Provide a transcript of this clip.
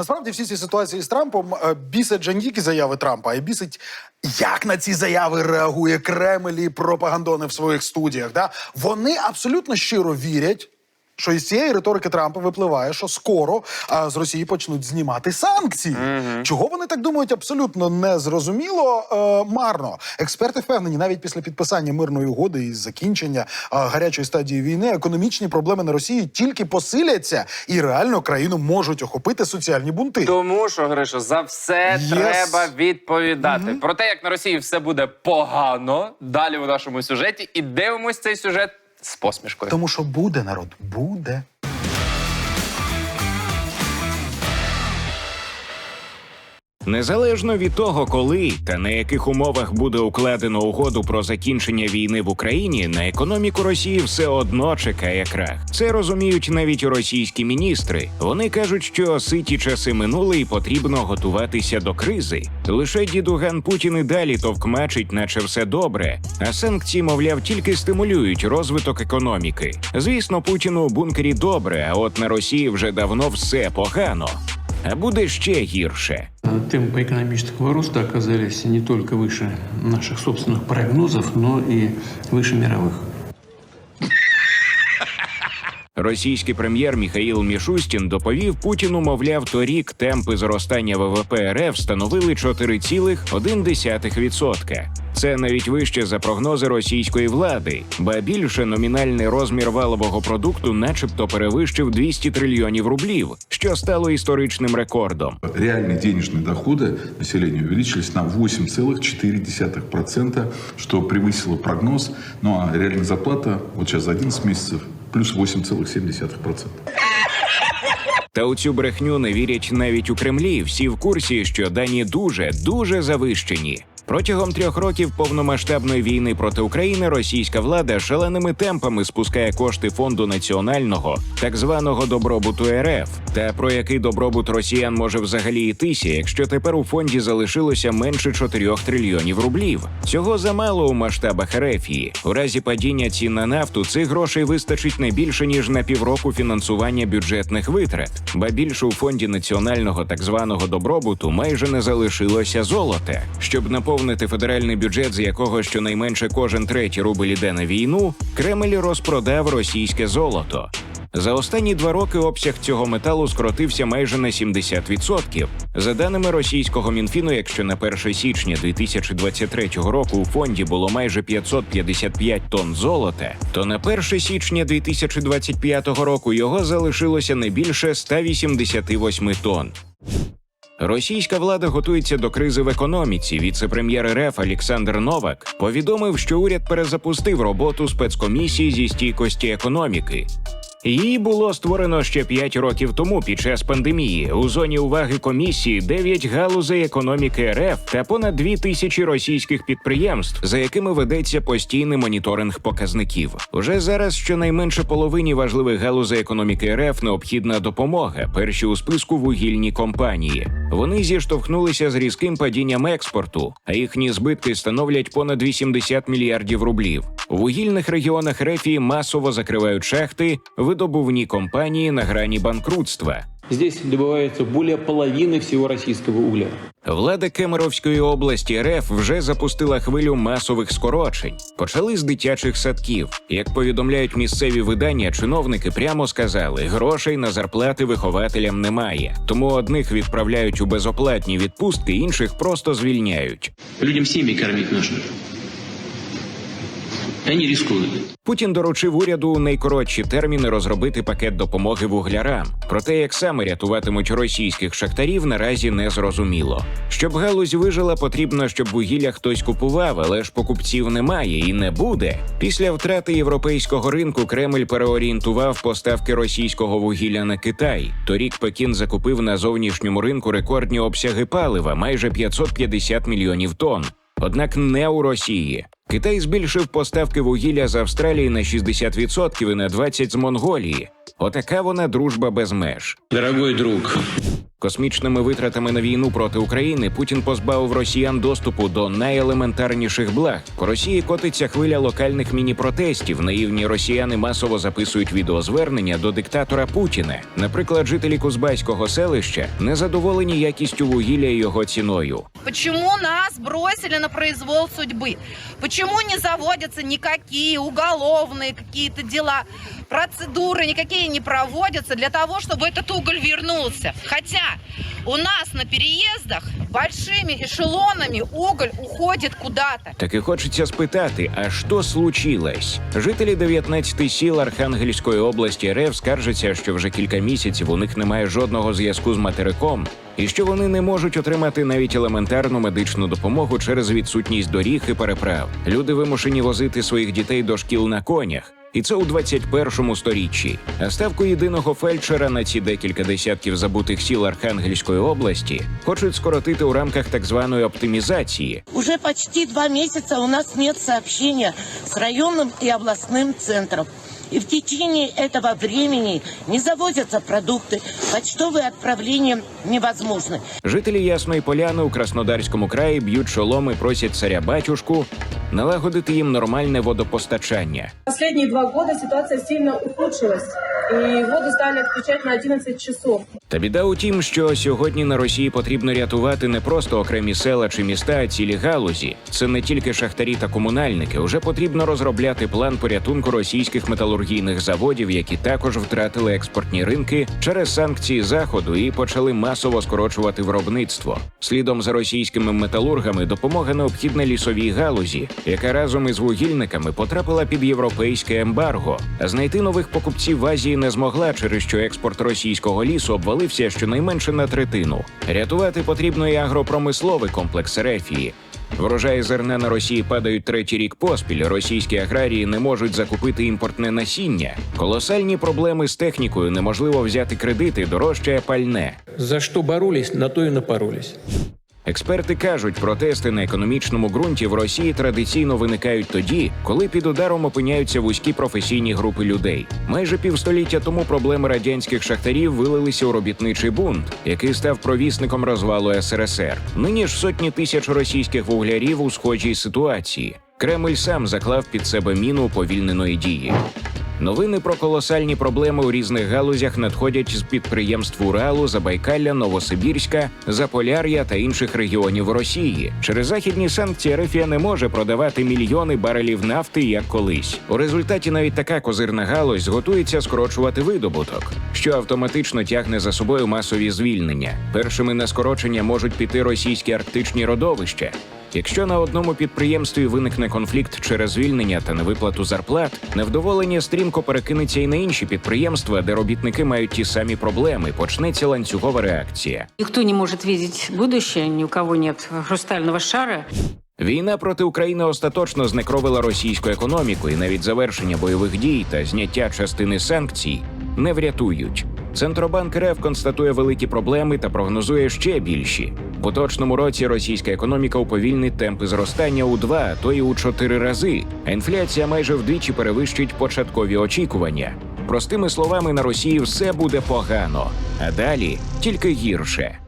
Насправді всі ці ситуації з Трампом бісить бісять же не тільки заяви Трампа, а й бісить, як на ці заяви реагує Кремль і пропагандони в своїх студіях. Да? Вони абсолютно щиро вірять. Що із цієї риторики Трампа випливає, що скоро а, з Росії почнуть знімати санкції. Чого вони так думають, абсолютно незрозуміло, е, марно. Експерти впевнені, навіть після підписання мирної угоди і закінчення е, гарячої стадії війни, економічні проблеми на Росії тільки посиляться, і реально країну можуть охопити соціальні бунти. Тому що, Гришо, за все Yes. треба відповідати. Про те, як на Росії все буде погано, далі у нашому сюжеті, і дивимось цей сюжет з посмішкою. Тому що буде народ, буде. Незалежно від того, коли та на яких умовах буде укладено угоду про закінчення війни в Україні, на економіку Росії все одно чекає крах. Це розуміють навіть російські міністри. Вони кажуть, що ситі часи минули і потрібно готуватися до кризи. Лише дідуган Путін і далі товкмачить, наче все добре. А санкції, мовляв, тільки стимулюють розвиток економіки. Звісно, Путіну у бункері добре, а от на Росії вже давно все погано. А буде ще гірше. Темпы экономического роста оказались не только выше наших собственных прогнозов, но и выше мировых. Російський прем'єр Міхаїл Мішустін доповів Путіну, мовляв, торік темпи зростання ВВП РФ становили 4,1%. Це навіть вище за прогнози російської влади, ба більше номінальний розмір валового продукту, начебто, перевищив 200 трильйонів рублів, що стало історичним рекордом. Реальные денежные доходы населения увеличились на 8,4%, что превысило прогноз. Ну а реальная зарплата вот сейчас за 11 месяцев плюс 8,7%. Та у цю брехню не вірять навіть у Кремлі. Всі в курсі, що дані дуже дуже завищені. Протягом трьох років повномасштабної війни проти України російська влада шаленими темпами спускає кошти фонду національного так званого добробуту РФ. Та про який добробут росіян може взагалі йтися, якщо тепер у фонді залишилося менше 4 трильйонів рублів. Цього замало у масштабах Ерефії. У разі падіння цін на нафту цих грошей вистачить не більше ніж на півроку фінансування бюджетних витрат. Ба більше у фонді національного так званого добробуту майже не залишилося золота. Щоб наповнити федеральний бюджет, з якого щонайменше кожен третій рубль іде на війну, Кремль розпродав російське золото. За останні два роки обсяг цього металу скоротився майже на 70%. За даними російського мінфіну, якщо на 1 січня 2023 року у фонді було майже 555 тонн золота, то на 1 січня 2025 року його залишилося не більше 188 тонн. Російська влада готується до кризи в економіці. Віце-прем'єр РФ Олександр Новак повідомив, що уряд перезапустив роботу спецкомісії зі стійкості економіки. Її було створено ще 5 років тому під час пандемії. У зоні уваги комісії 9 галузей економіки РФ та понад 2 тисячі російських підприємств, за якими ведеться постійний моніторинг показників. Уже зараз щонайменше половині важливих галузей економіки РФ необхідна допомога. Перші у списку вугільні компанії. Вони зіштовхнулися з різким падінням експорту, а їхні збитки становлять понад 80 мільярдів рублів. У вугільних регіонах Рефії масово закривають шахти, видобувні компанії на грані банкрутства. Здесь добывается более половины всего российского угля. Влада Кемеровської області РФ вже запустила хвилю масових скорочень. Почали з дитячих садків. Як повідомляють місцеві видання, чиновники прямо сказали, грошей на зарплати вихователям немає. Тому одних відправляють у безоплатні відпустки, інших просто звільняють. Людям семьи кормить нужно. Они рискуют. Путін доручив уряду у найкоротші терміни розробити пакет допомоги вуглярам. Проте, як саме рятуватимуть російських шахтарів, наразі не зрозуміло. Щоб галузь вижила, потрібно, щоб вугілля хтось купував, але ж покупців немає і не буде. Після втрати європейського ринку Кремль переорієнтував поставки російського вугілля на Китай. Торік Пекін закупив на зовнішньому ринку рекордні обсяги палива майже 550 мільйонів тонн. Однак не у Росії. Китай збільшив поставки вугілля з Австралії на 60% і на 20% з Монголії. Отака вона дружба без меж. Дорогой друг, Космічними витратами на війну проти України Путін позбавив росіян доступу до найелементарніших благ. По Росії котиться хвиля локальних міні-протестів. Наївні росіяни масово записують відеозвернення до диктатора Путіна. Наприклад, жителі Кузбаського селища незадоволені якістю вугілля і його ціною. Почему нас бросили на произвол судьбы? Почему не заводятся никакие уголовные какие-то дела, процедуры никакие не проводятся для того, чтобы этот уголь вернулся? Хотя у нас на переездах большими эшелонами уголь уходит куда-то. Таки хочеться спитати, а що случилось? Жителі 19 сіл Архангельської області РФ скаржаться, що вже кілька місяців у них немає жодного зв'язку з материком, і що вони не можуть отримати навіть елементарну медичну допомогу через відсутність доріг і переправ. Люди вимушені возити своїх дітей до шкіл на конях. І це у 21-му сторіччі. А ставку єдиного фельдшера на ці декілька десятків забутих сіл Архангельської області хочуть скоротити у рамках так званої оптимізації, Уже почти два месяца у нас нет сообщения с районным и областным центром. И в течение этого времени не завозятся продукты, почтовые отправления невозможны. Жителі Ясної Поляни у Краснодарському краї б'ють шоломи, просять царя батюшку налагодити їм нормальне водопостачання. Последние два года ситуация сильно ухудшилась, и воду стали отключать на 11 часов. Та біда у тім, що сьогодні на Росії потрібно рятувати не просто окремі села чи міста, а цілі галузі. Це не тільки шахтарі та комунальники. Уже потрібно розробляти план порятунку російських металургійних заводів, які також втратили експортні ринки через санкції заходу і почали масово скорочувати виробництво. Слідом за російськими металургами допомога необхідна лісовій галузі, яка разом із вугільниками потрапила під європейське ембарго. Знайти нових покупців в Азії не змогла, через що експорт російського лісу обвалився щонайменше на третину. Рятувати потрібно і агропромисловий комплекс Рефії. Врожаї зерна на Росії падають третій рік поспіль. Російські аграрії не можуть закупити імпортне насіння. Колосальні проблеми з технікою, неможливо взяти кредити, дорожчає пальне. За что боролись, на то и напоролись. Експерти кажуть, протести на економічному ґрунті в Росії традиційно виникають тоді, коли під ударом опиняються вузькі професійні групи людей. Майже півстоліття тому проблеми радянських шахтарів вилилися у робітничий бунт, який став провісником розвалу СРСР. Нині ж сотні тисяч російських вуглярів у схожій ситуації. Кремль сам заклав під себе міну уповільненої дії. Новини про колосальні проблеми у різних галузях надходять з підприємств Уралу, Забайкалля, Новосибірська, Заполяр'я та інших регіонів Росії. Через західні санкції Рефія не може продавати мільйони барелів нафти як колись. У результаті навіть така козирна галузь готується скорочувати видобуток, що автоматично тягне за собою масові звільнення. Першими на скорочення можуть піти російські арктичні родовища. Якщо на одному підприємстві виникне конфлікт через звільнення та невиплату зарплат, невдоволення стрімко перекинеться і на інші підприємства, де робітники мають ті самі проблеми. Почнеться ланцюгова реакція. Никто не может видеть будущее, ни у кого нет хрустального шара. Війна проти України остаточно знекровила російську економіку, і навіть завершення бойових дій та зняття частини санкцій не врятують. Центробанк РФ констатує великі проблеми та прогнозує ще більші. В поточному році російська економіка уповільнить темпи зростання у два, а то й у чотири рази. А інфляція майже вдвічі перевищить початкові очікування. Простими словами, на Росії все буде погано, а далі тільки гірше.